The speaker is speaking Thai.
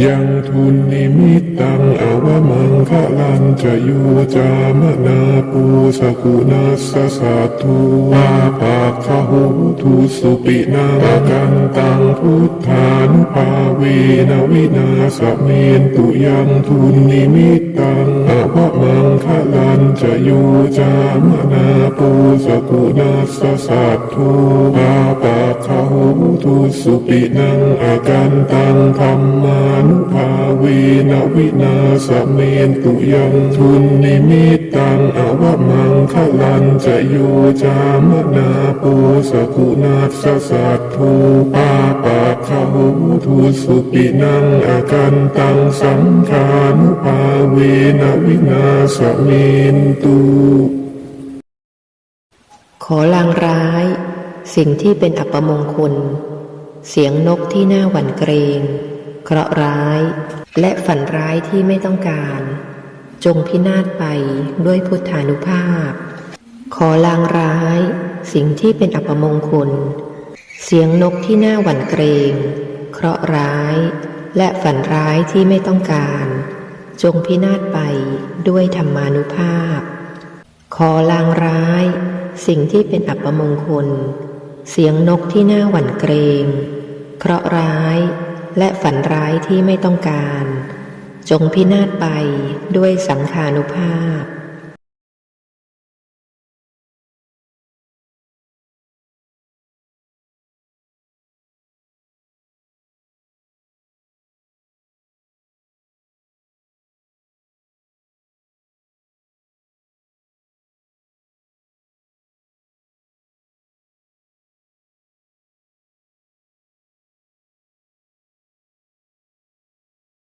ยังทุนนิมิตตังอวมังคะลันจะโยจามนาปูสกุนัสสะสัตถุอาปากขหูทุสุปินากันตังพุทธานุภาเวนวินาสเมนตุยังทุนนิมิตตัง ยจามนาปูสกุนัสสะสัตถุอาปากขหูทุสุปินังอากันตังธรรมานุภาเวนวินาสเมนตุยังทุนนิมิตตังอวมังคะลันจะโยจามนาปูสกุนัสสะสัตถุอาปาุสุปินังอากันตังสังขานุภาเวนวินาสเมนตุขอลางร้าย สิ่งที่เป็นอัปมงคล เสียงนกที่น่าหวั่นเกรงเคราะห์ร้าย และฝันร้ายที่ไม่ต้องการ จงพินาศไปด้วยพุทธานุภาพ ขอลางร้าย สิ่งที่เป็นอัปมงคล เสียงนกที่น่าหวั่นเกรง เคราะห์ร้าย และฝันร้ายที่ไม่ต้องการ จงพินาศไปด้วยธรรมานุภาพ ขอลางร้าย สิ่งที่เป็นอัปมงคล เสียงนกที่น่าหวั่นเกรงเคราะห์ร้าย และฝันร้ายที่ไม่ต้องการ จงพินาศไปด้วยสังขานุภาพ